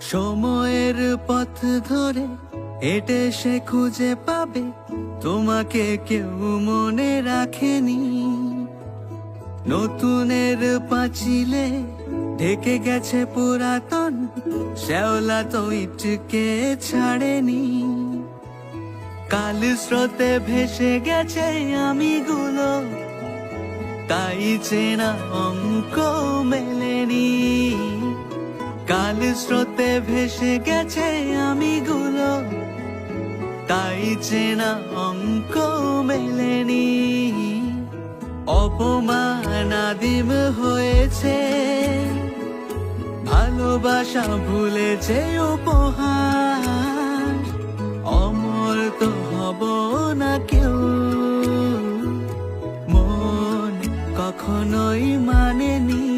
সময়ের পথ ধরে হেঁটে সে খুঁজে পাবে, তোমাকে কেউ মনে রাখেনি। নতুনের পাঁচিলে ঢেকে গেছে পুরাতন, শ্যাওলা তো ইটকে ছাড়েনি। কাল স্রোতে ভেসে গেছে আমিগুলো, তাই চেনা অঙ্ক মেলেনি। স্রোতে ভেসে গেছে আমিগুলো। তাই চেনা অঙ্ক মেলেনি। অপমান আদিম হয়েছে। ভালোবাসা ভুলেছে উপহার। অমর তো হব না কেউ। মন কখনোই মানেনি।